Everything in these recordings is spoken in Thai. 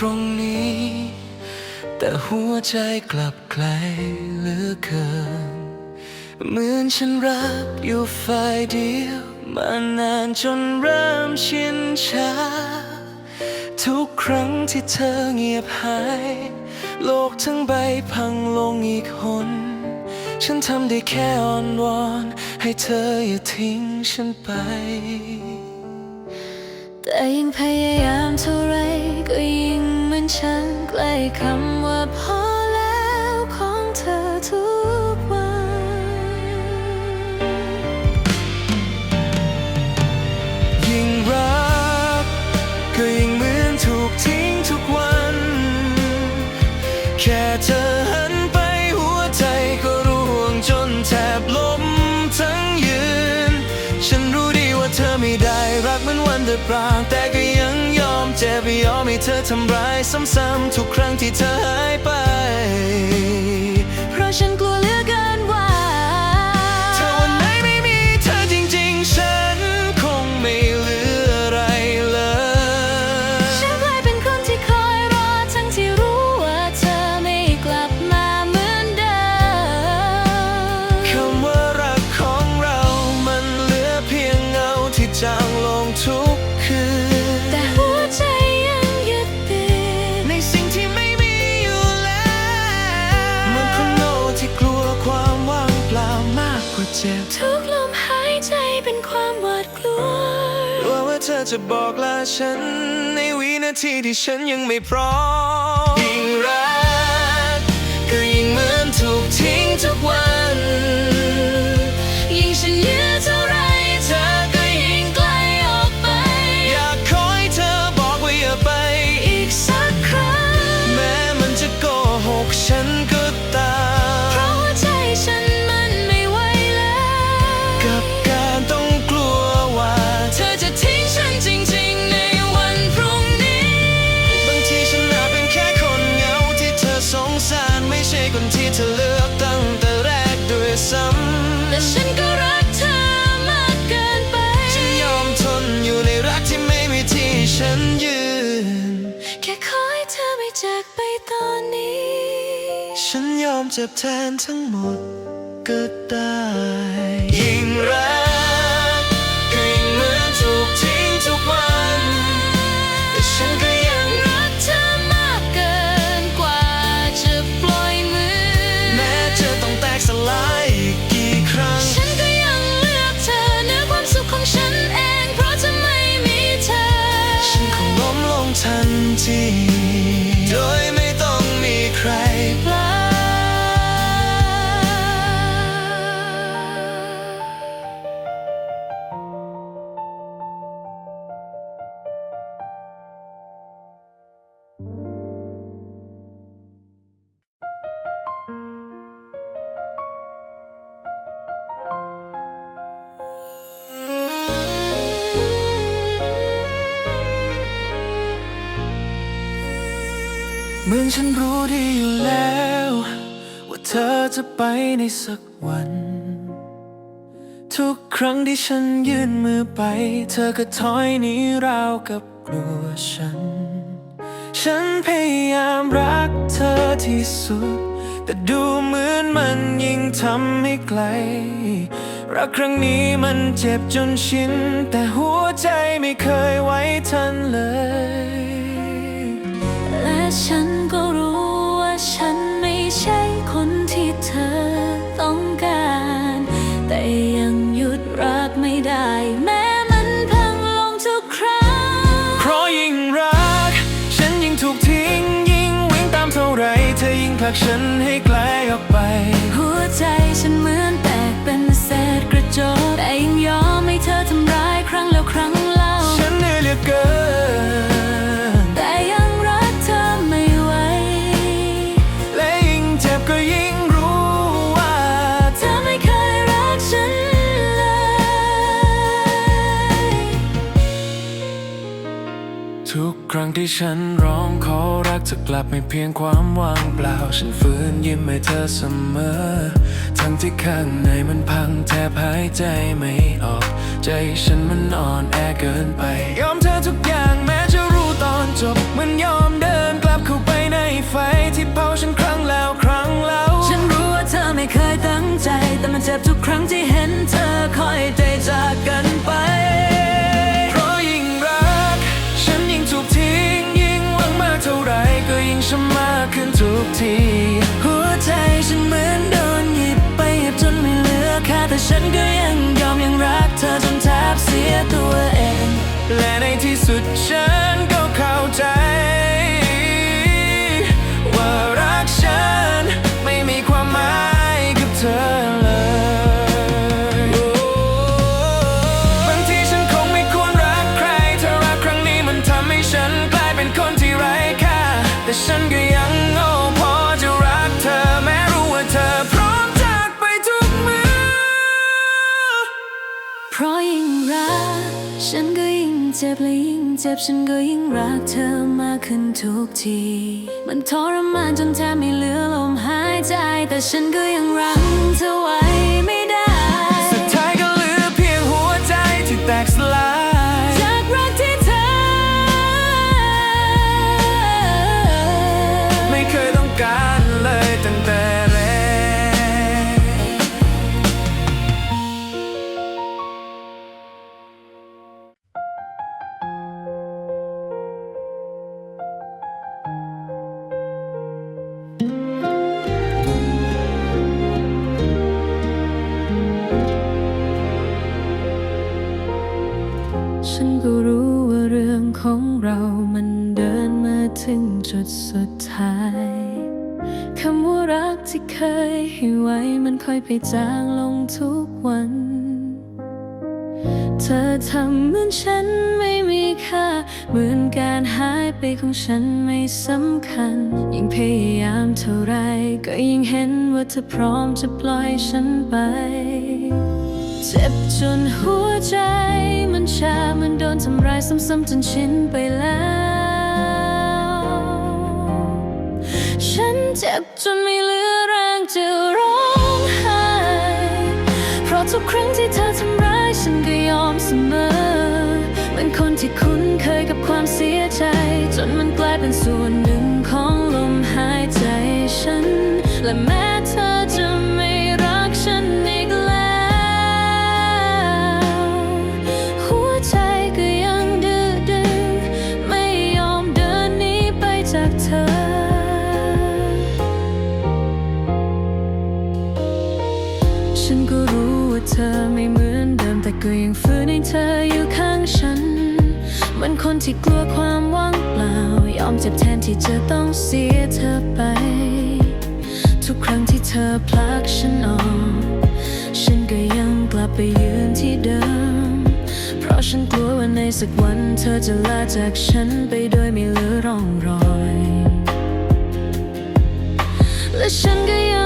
ตรงนี้ แต่หัวใจกลับไกลเหลือเกิน เหมือนฉันรักอยู่ฝ่ายเดียว มานานจนเริ่มชินชา ทุกครั้งที่เธอเงียบหาย โลกทั้งใบพังลงอีกหนฉันทำได้แค่อ้อนวอน ให้เธออย่าทิ้งฉันไป แต่ยิ่งพยายามเท่าไรก็ยิ่งเหมือนฉันใกล้คำว่าพอแล้วของเธอทุกือนวันเดิมปรางแต่ก็ยังยอมเจ็บยอมให้เธอทำร้ายซ้ำๆทุกครั้งที่เธอหายไป เพราะฉันกลัว จะบอกลาฉัน ในวินาทีที่ฉันยังไม่พร้อมยิ่งรัก ก็ยิ่งเหมือนถูกทิ้งทุกวัน เจ็บแทนทั้งหมดก็ได้ยิ่งรัก เหมือนฉันรู้ดีอยู่แล้ว ว่าเธอจะไปในสักวัน ทุกครั้งที่ฉันยื่นมือไป เธอก็ถอยหนีราวกับกลัวฉัน ฉันพยายามรักเธอที่สุด แต่ดูเหมือนมันยิ่งทำให้ไกล รักครั้งนี้มันเจ็บจนชิน แต่หัวใจไม่เคยไว้ทัน ที่ฉันร้องขอรักจะกลับไม่เพียงความว่างเปล่า ฉันฟื้นยิ้มให้เธอเสมอ ทั้งที่ข้างในมันพังแทบหายใจไม่ออก ใจฉันมันอ่อนแอเกินไป ยอมเธอทุกอย่างแม้จะรู้ตอนจบมันยอมเดินกลับเข้าไปในไฟที่เผาฉันครั้งแล้วครั้งแล้วฉันรู้ว่าเธอไม่เคยตั้งใจ แต่มันเจ็บทุกครั้งที่เห็นเธอคอยใจจากกันไป ที หัวใจฉันเหมือนโดนหยิบไปหยิบจนไม่เหลือค่าแต่ฉันก็ยังยอมยังรักเธอจนแทบเสียตัวเอง และในที่สุดฉัน เจ็บฉันก็ยิ่งรักเธอมากขึ้นทุกที มันทรมานจนแทบไม่เหลือลมหายใจ แต่ฉันก็ยังรักเธอไว้ ค่อยไปจางลงทุกวัน เธอทำเหมือนฉันไม่มีค่า เหมือนการหายไปของฉันไม่สำคัญ ยิ่งพยายามเท่าไร ก็ยิ่งเห็นว่าเธอพร้อมจะปล่อยฉันไป เจ็บจนหัวใจมันชา มันโดนทำร้ายซ้ำๆจนชินไปแล้วฉันเจ็บจนไม่เหลือแรงจะร้อ ที่กลัวความว่างเปล่า ยอมเจ็บแทนที่จะต้องเสียเธอไป ทุกครั้งที่เธอพลักฉันออก ฉันก็ยังกลับไปยืนที่เดิม เพราะฉันกลัวว่าในสักวันเธอจะลาจากฉันไปโดยไม่เหลือร่องรอย และฉันก็ยัง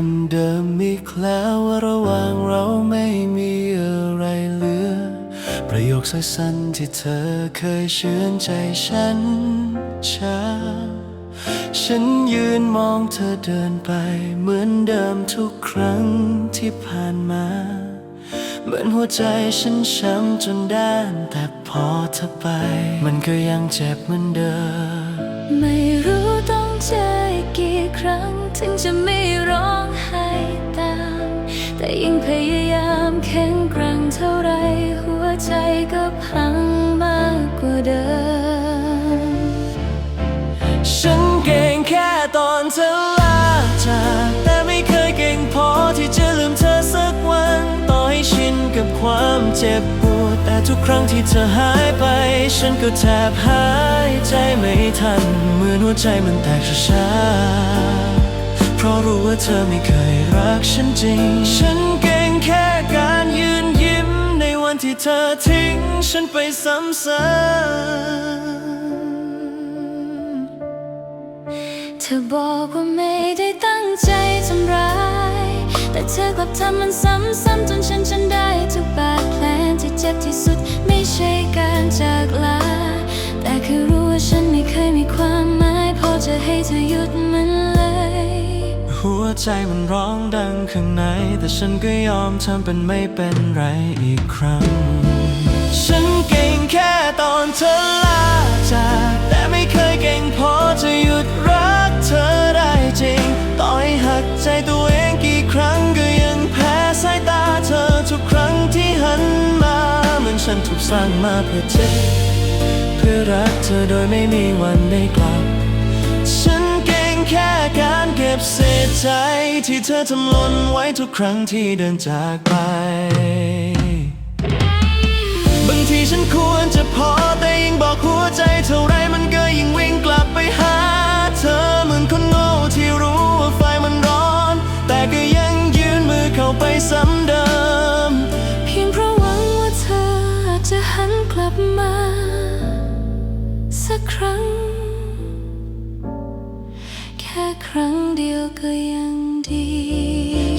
คำเดิมอีกแล้ววระหว่างเราไม่มีอะไรเหลือ ประโยคสั้นๆที่เธอเคยเชื่อนใจฉันช้า ฉันยืนมองเธอเดินไป เหมือนเดิมทุกครั้งที่ผ่านมา เหมือนหัวใจฉันช้ำจนด้าน แต่พอเธอไป มันก็ยังเจ็บเหมือนเดิม ไม่รู้ต้องเจออีกกี่ครั้ง ถึงจะไม่ร้องไห้ตาม แต่ยิ่งพยายามแข็งแกร่งเท่าไร หัวใจก็พังมากกว่าเดิม ฉันเก่งแค่ตอนเธอลาจากแต่ไม่เคยเก่งพอที่จะลืมเธอสักวัน ต่อให้ชินกับความเจ็บปวด แต่ทุกครั้งที่เธอหายไป ฉันก็แทบหายใจไม่ทัน เหมือนหัวใจมันแตกช้าๆ ราะรู้ว่าเธอไม่เคยรักฉันจริง ฉันเก่งแค่การยืนยิ้มในวันที่เธอทิ้งฉันไปซ้ำๆเธอบอกว่าไม่ได้ตั้งใจทำร้าย แต่เธอกลับทำมันซ้ำๆจนฉันฉันได้ทุกบาดแผลที่เจ็บที่สุดไม่ใช่การจากลา แต่คือรู้ว่าฉันไม่เคยมีความหมายพอจะให้เธอหยุดมันเลย หัวใจมันร้องดังข้างใน แต่ฉันก็ยอมทำเป็นไม่เป็นไรอีกครั้ง ฉันเก่งแค่ตอนเธอลาจากแต่ไม่เคยเก่งพอจะหยุดรักเธอได้จริง ต่อให้หักใจตัวเองกี่ครั้งก็ยังแพ้สายตาเธอทุกครั้งที่หันมา เหมือนฉันถูกสร้างมาเพื่อเจ็บเพื่อรักเธอโดยไม่มีวันได้กลับฉัน แค่การเก็บเศษใจ ที่เธอทำหล่นไว้ทุกครั้งที่เดินจากไป บางทีฉันควรจะพอแต่ยิ่งบอกหัวใจเท่าไรมันก็ยิ่งวิ่ง ก็ยังดี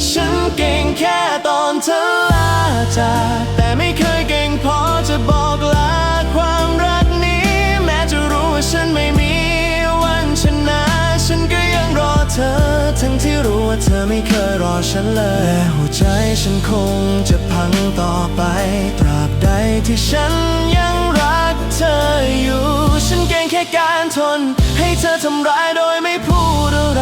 ฉันเก่งแค่ตอนเธอลาจากแต่ไม่เคยเก่งพอจะบอกลาความรักนี้ แม้จะรู้ว่าฉันไม่มีวันชนะ ฉันก็ยังรอเธอ ทั้งที่รู้ว่าเธอไม่เคยรอฉันเลยและหัวใจฉันคงจะพังต่อไป ตราบใดที่ฉันยังรัก เธออยู่ ฉันเก่งแค่การทน ให้เธอทำร้ายโดยไม่พูดอะไร